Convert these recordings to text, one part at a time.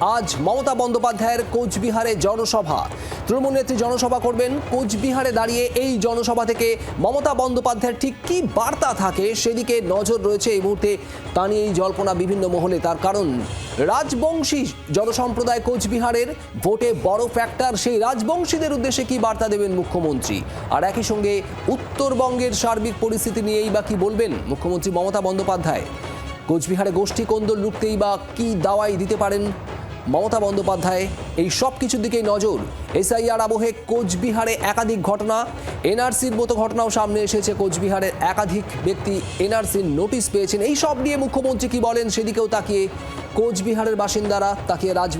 আজ মমতা বন্দ্যোপাধ্যায়ের কোচবিহারে জনসভা। তৃণমূল নেত্রী জনসভা করবেন। কোচবিহারে দাঁড়িয়ে এই জনসভা থেকে মমতা বন্দ্যোপাধ্যায়ের ঠিক কী বার্তা থাকে সেদিকে নজর রয়েছে এই মুহূর্তে। তা নিয়েই জল্পনা বিভিন্ন মহলে। তার কারণ, রাজবংশী জনসম্প্রদায় কোচবিহারের ভোটে বড় ফ্যাক্টর সেই রাজবংশীদের উদ্দেশ্যে কি বার্তা দেবেন মুখ্যমন্ত্রী? আর একই সঙ্গে উত্তরবঙ্গের সার্বিক পরিস্থিতি নিয়েই বা কি বলবেন মুখ্যমন্ত্রী মমতা বন্দ্যোপাধ্যায়? কোচবিহারে গোষ্ঠী কোন্দল লুকতেই বা কি দাওয়াই দিতে পারেন মমতা বন্দ্যোপাধ্যায়, এই সব কিছুর দিকেই নজর। এসআইআর আবহে কোচবিহারে একাধিক ঘটনা। এনআরসির মতো ঘটনাও সামনে এসেছে কোচবিহারের একাধিক ব্যক্তি। এনআরসির নোটিশ পেয়েছেন। এই সব নিয়ে মুখ্যমন্ত্রী কি বলেন সেদিকেও তাকিয়ে কোচবিহারের বাসিন্দারা, তাকিয়ে রাজ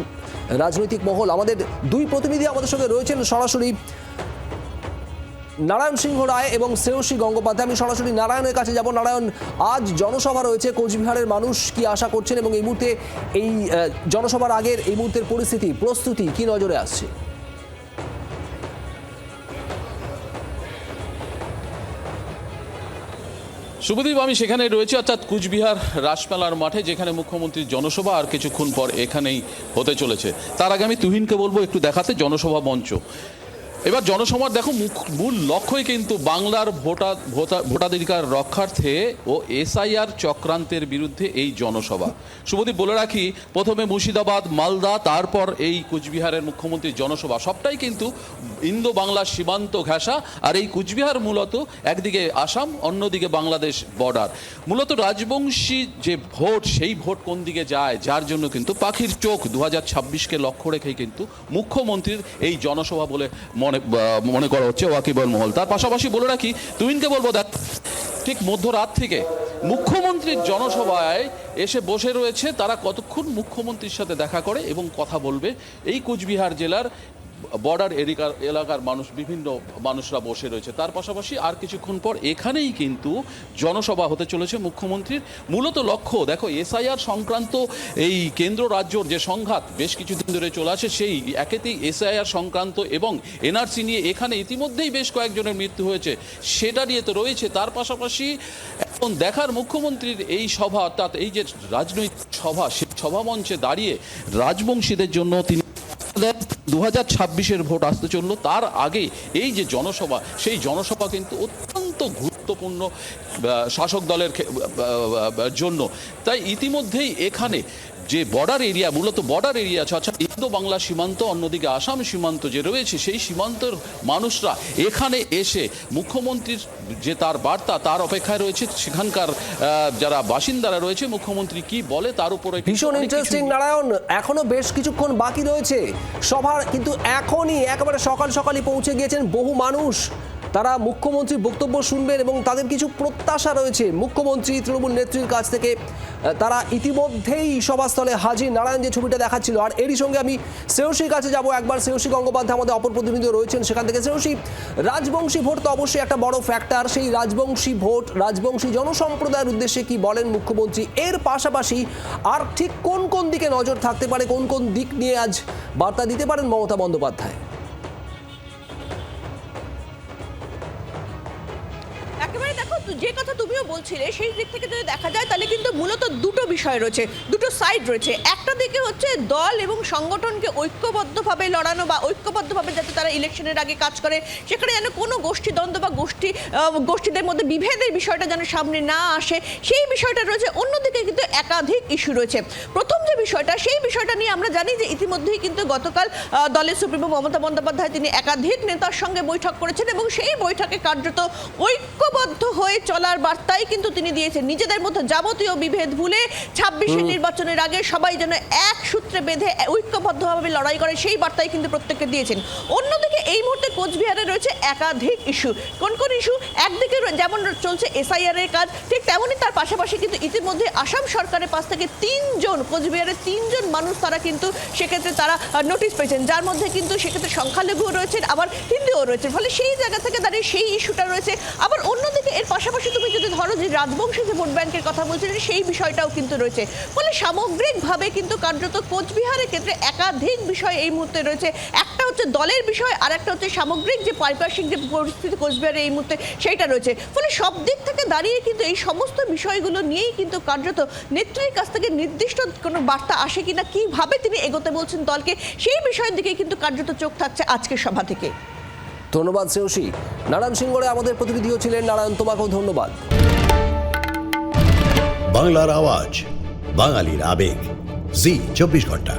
রাজনৈতিক মহল। আমাদের দুই প্রতিনিধি আমাদের সঙ্গে রয়েছেন সরাসরি। নারায়ণ সিংহ রায় এবং শ্রেয়সী গঙ্গোপাধ্যায়। আমি সরাসরি নারায়ণের কাছে যাব। নারায়ণ, আজ জনসভা রয়েছে। কোচবিহারের মানুষ কি আশা করছেন এবং এই মুহূর্তে এই জনসভার আগের এই মুহূর্তের পরিস্থিতি, প্রস্তুতি কি নজরে আসছে? শুভদীপ, আমি সেখানে রয়েছি। অর্থাৎ কুচবিহার রাসমেলার মাঠে, যেখানে মুখ্যমন্ত্রীর জনসভা আর কিছুক্ষণ পর এখানেই হতে চলেছে। তার আগে আমি তুহিনকে বলব একটু দেখাতে জনসভা মঞ্চ। এবার জনসভার দেখো মূল লক্ষ্যই কিন্তু বাংলার ভোটা, ভোটা- ভোটাধিকার রক্ষার্থে ও এসআইআর চক্রান্তের বিরুদ্ধে এই জনসভা। শুভদীপ বলে রাখি, প্রথমে মুর্শিদাবাদ, মালদা, তারপর এই কুচবিহারের মুখ্যমন্ত্রীর জনসভা। সবটাই কিন্তু ইন্দো বাংলার সীমান্ত ঘেঁষা আর এই কুচবিহার মূলত একদিকে আসাম, অন্যদিকে বাংলাদেশ বর্ডার। মূলত রাজবংশী যে ভোট, সেই ভোট কোন দিকে যায়, যার জন্য কিন্তু পাখির চোখ দু হাজার ছাব্বিশকে লক্ষ্য রেখেই কিন্তু মুখ্যমন্ত্রীর এই জনসভা বলে মনে বা- মনে করা হচ্ছে ওয়াকিবল মহল। তার পাশাপাশি বলে রাখি তুইনকে বলব দেখ, ঠিক মধ্যরাত থেকে মুখ্যমন্ত্রীর জনসভায় এসে বসে রয়েছে, তারা কতক্ষণ মুখ্যমন্ত্রীর সাথে দেখা করে এবং কথা বলবে। এই কুচবিহার জেলার বর্ডার এরিকার এলাকার মানুষ, বিভিন্ন মানুষরা বসে রয়েছে। তার পাশাপাশি আর কিছুক্ষণ পর এখানেই কিন্তু জনসভা হতে চলেছে মুখ্যমন্ত্রীর। মূলত লক্ষ্য, দেখো, এসআইআর সংক্রান্ত এই কেন্দ্র রাজ্যর যে সংঘাত বেশ কিছুদিন ধরে চলে আসে, সেই একেতেই এসআইআর সংক্রান্ত এবং এনআরসি নিয়ে এখানে ইতিমধ্যেই বেশ কয়েকজনের মৃত্যু হয়েছে। সেটা নিয়ে তো রয়েছে। তার পাশাপাশি এখন দেখার মুখ্যমন্ত্রীর এই সভা, অর্থাৎ এই যে রাজনৈতিক সভা, সেই সভা মঞ্চে দাঁড়িয়ে রাজবংশীদের জন্য তিনি দু হাজার ছাব্বিশের ভোট আসতে চলল। তার আগে এই যে জনসভা, সেই জনসভা কিন্তু অত্যন্ত গুরুত্বপূর্ণ শাসক দলের জন্য। তাই ইতিমধ্যেই এখানে যে বর্ডার এরিয়া মূলত বর্ডার এরিয়া আছে অর্থাৎ ইন্দো বাংলা সীমান্ত অন্যদিকে আসাম সীমান্ত যে রয়েছে সেই সীমান্তের মানুষরা এখানে এসে মুখ্যমন্ত্রীর যে তার বার্তা তার অপেক্ষায় রয়েছে সেখানকার যারা বাসিন্দারা রয়েছে মুখ্যমন্ত্রী কি বলে তার উপরে ভীষণ ইন্টারেস্টিং নারায়ণ এখনও বেশ কিছুক্ষণ বাকি রয়েছে। সভার কিন্তু এখনই একেবারে সকাল সকালই পৌঁছে গিয়েছেন বহু মানুষ। তারা মুখ্যমন্ত্রীর বক্তব্য শুনবেন এবং তাদের কিছু প্রত্যাশা রয়েছে। মুখ্যমন্ত্রী তৃণমূল নেত্রীর কাছ থেকে তারা ইতিমধ্যেই সভাস্থলে হাজির। নারায়ণ যে ছবিটা দেখাচ্ছিল, আর এরই সঙ্গে আমি শ্রেয়সীর কাছে যাব। একবার শ্রেয়সী গঙ্গোপাধ্যায় আমাদের অপর প্রতিনিধি রয়েছেন সেখান থেকে। শ্রেয়সী, রাজবংশী ভোট তো অবশ্যই একটা বড় ফ্যাক্টর সেই রাজবংশী ভোট, রাজবংশী জনসম্প্রদায়ের উদ্দেশ্যে কি বলেন মুখ্যমন্ত্রী? এর পাশাপাশি আর ঠিক কোন কোন দিকে নজর থাকতে পারে, কোন কোন দিক নিয়ে আজ বার্তা দিতে পারেন মমতা বন্দ্যোপাধ্যায়? দেখো যে কথা তুমিও বলছিলে, সেই দিক থেকে যদি দেখা যায়, তাহলে কিন্তু মূলত দুটো বিষয় রয়েছে, দুটো সাইড রয়েছে। একটা দিকে হচ্ছে দল এবং সংগঠনকে ঐক্যবদ্ধভাবে লড়ানো বা ঐক্যবদ্ধভাবে যাতে তারা ইলেকশনের আগে কাজ করে, সেখানে যেন কোনো গোষ্ঠীদ্বন্দ্ব বা গোষ্ঠী গোষ্ঠীদের মধ্যে বিভেদের বিষয়টা যেন সামনে না আসে, সেই বিষয়টা রয়েছে। অন্যদিকে কিন্তু একাধিক ইস্যু রয়েছে। প্রথম যে বিষয়টা, সেই বিষয়টা নিয়ে আমরা জানি যে ইতিমধ্যেই কিন্তু গতকাল দলের সুপ্রিমো মমতা বন্দ্যোপাধ্যায় তিনি একাধিক নেতার সঙ্গে বৈঠক করেছেন এবং সেই বৈঠকে কার্যত ঐক্যবদ্ধ হয়ে চলার বার্তাই কিন্তু তিনি দিয়েছেন। নিজেদের মধ্যে যাবতীয় বিভেদ ভুলে ছাব্বিশে নির্বাচনের আগে সবাই যেন এক সূত্রে বেঁধে ঐক্যবদ্ধভাবে লড়াই করে সেই বার্তাই কিন্তু প্রত্যেককে দিয়েছেন। অন্যদিকে এই মুহূর্তে কোচবিহারে রয়েছে একাধিক ইস্যু। কোন কোন ইস্যু? একদিকে যেমন চলছে এসআইআর এর কাজ ঠিক তেমনই তার পাশাপাশি কিন্তু ইতিমধ্যে আসাম সরকারের পাশ থেকে তিনজন কোচবিহারের তিনজন মানুষ তারা কিন্তু সেক্ষেত্রে তারা নোটিশ পেয়েছেন। যার মধ্যে কিন্তু সেক্ষেত্রে সংখ্যালঘুও রয়েছেন আবার হিন্দুও রয়েছে ফলে সেই জায়গা থেকে দাঁড়িয়ে সেই ইস্যুটা রয়েছে। আবার পাশাপাশি তুমি যদি ধরো যে রাজবংশী যে ভোট ব্যাংকের কথা বলছিলেন সেই বিষয়টাও কিন্তু রয়েছে। ফলে সামগ্রিকভাবে কিন্তু কার্যত কোচবিহারের ক্ষেত্রে একাধিক বিষয় এই মুহূর্তে রয়েছে। একটা হচ্ছে দলের বিষয়, আর একটা একটা হচ্ছে সামগ্রিক যে পারিপার্শ্বিক যে পরিস্থিতি কোচবিহারে এই মুহূর্তে, সেইটা রয়েছে। ফলে সব দিক থেকে দাঁড়িয়ে কিন্তু এই সমস্ত বিষয়গুলো নিয়েই কিন্তু কার্যত নেত্রীর কাছ থেকে নির্দিষ্ট কোনো বার্তা আসে কিনা, কীভাবে তিনি এগোতে বলছেন দলকে, সেই বিষয়ের দিকে কিন্তু কার্যত চোখ থাকছে আজকের সভা থেকে। ধন্যবাদ শ্রেয়সী। নারায়ণ সিংহরে আমাদের প্রতিনিধিও ছিলেন। নারায়ণ, তোমাকেও ধন্যবাদ। বাংলার আওয়াজ, বাঙালির আবেগ। জি, চব্বিশ ঘণ্টা।